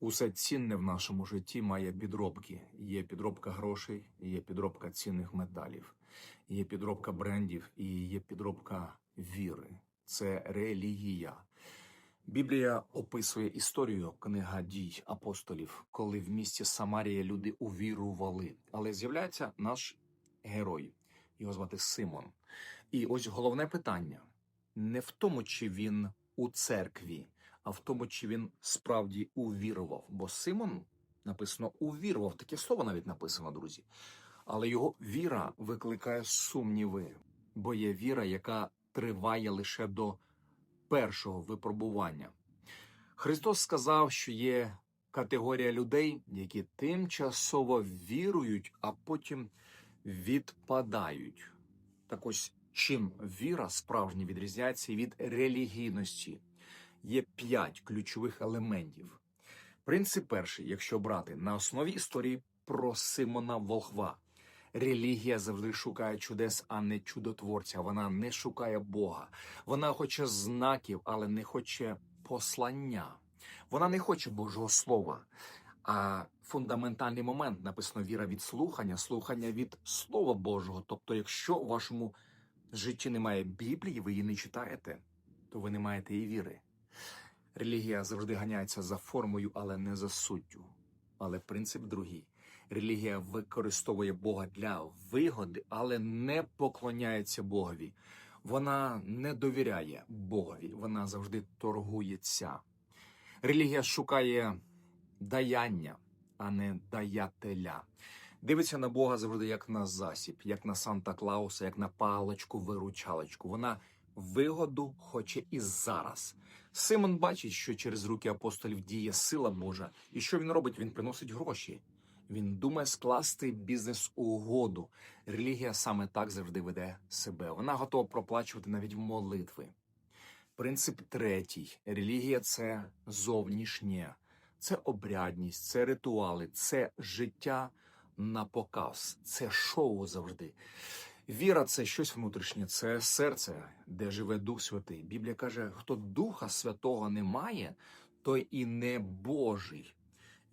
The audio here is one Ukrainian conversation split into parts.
Усе цінне в нашому житті має підробки. Є підробка грошей, є підробка цінних медалів, є підробка брендів і є підробка віри. Це релігія. Біблія описує історію книга дій апостолів, коли в місті Самарія люди увірували. Але з'являється наш герой. Його звати Симон. І ось головне питання: не в тому, чи він у церкві, а в тому, чи він справді увірував. Бо Симон написано увірував. Таке слово навіть написано, друзі. Але його віра викликає сумніви, бо є віра, яка триває лише до першого випробування. Христос сказав, що є категорія людей, які тимчасово вірують, а потім відпадають. Так ось чим віра справжня відрізняється від релігійності. Є п'ять ключових елементів. Принцип перший, якщо брати на основі історії про Симона Волхва. Релігія завжди шукає чудес, а не чудотворця. Вона не шукає Бога. Вона хоче знаків, але не хоче послання. Вона не хоче Божого Слова. А фундаментальний момент написано віра від слухання, слухання від Слова Божого. Тобто, якщо у вашому житті немає Біблії, ви її не читаєте, то ви не маєте і віри. Релігія завжди ганяється за формою, але не за суттю. Але принцип другий. Релігія використовує Бога для вигоди, але не поклоняється Богові. Вона не довіряє Богові, вона завжди торгується. Релігія шукає даяння, а не даятеля. Дивиться на Бога завжди як на засіб, як на Санта Клауса, як на паличку-виручалочку. Вона вигоду хоче і зараз. Симон бачить, що через руки апостолів діє сила Божа, і що він робить? Він приносить гроші. Він думає скласти бізнес угоду. Релігія саме так завжди веде себе. Вона готова проплачувати навіть молитви. Принцип третій: релігія це зовнішнє, це обрядність, це ритуали, це життя на показ, це шоу завжди. Віра це щось внутрішнє, це серце, де живе Дух Святий. Біблія каже: хто Духа Святого не має, той і не Божий.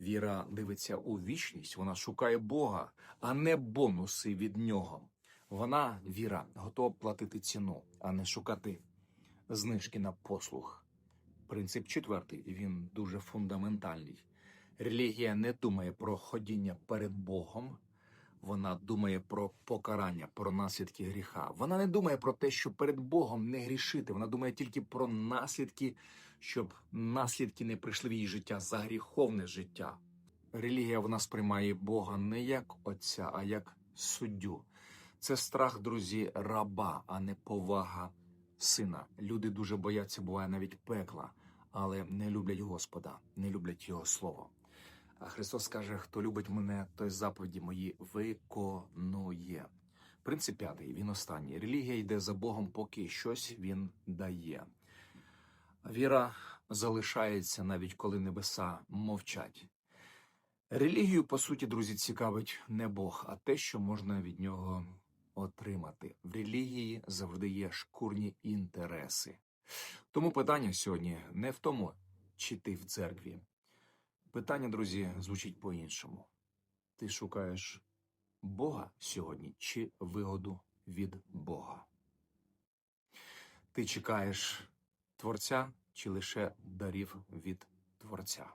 Віра дивиться у вічність, вона шукає Бога, а не бонуси від нього. Вона, віра, готова платити ціну, а не шукати знижки на послуг. Принцип четвертий, він дуже фундаментальний. Релігія не думає про ходіння перед Богом, вона думає про покарання, про наслідки гріха. Вона не думає про те, що перед Богом не грішити. Вона думає тільки про наслідки, щоб наслідки не прийшли в її життя за гріховне життя. Релігія вона сприймає Бога не як отця, а як суддю. Це страх, друзі, раба, а не повага сина. Люди дуже бояться, буває навіть пекла, але не люблять Господа, не люблять Його слово. А Христос каже: хто любить мене, той заповіді мої виконує. Принцип п'ятий, він останній. Релігія йде за Богом, поки щось він дає. Віра залишається навіть коли небеса мовчать. Релігію, по суті, друзі, цікавить не Бог, а те, що можна від нього отримати. В релігії завжди є шкурні інтереси. Тому питання сьогодні не в тому, чи ти в церкві. Питання, друзі, звучить по-іншому. Ти шукаєш Бога сьогодні чи вигоду від Бога? Ти чекаєш Творця чи лише дарів від Творця?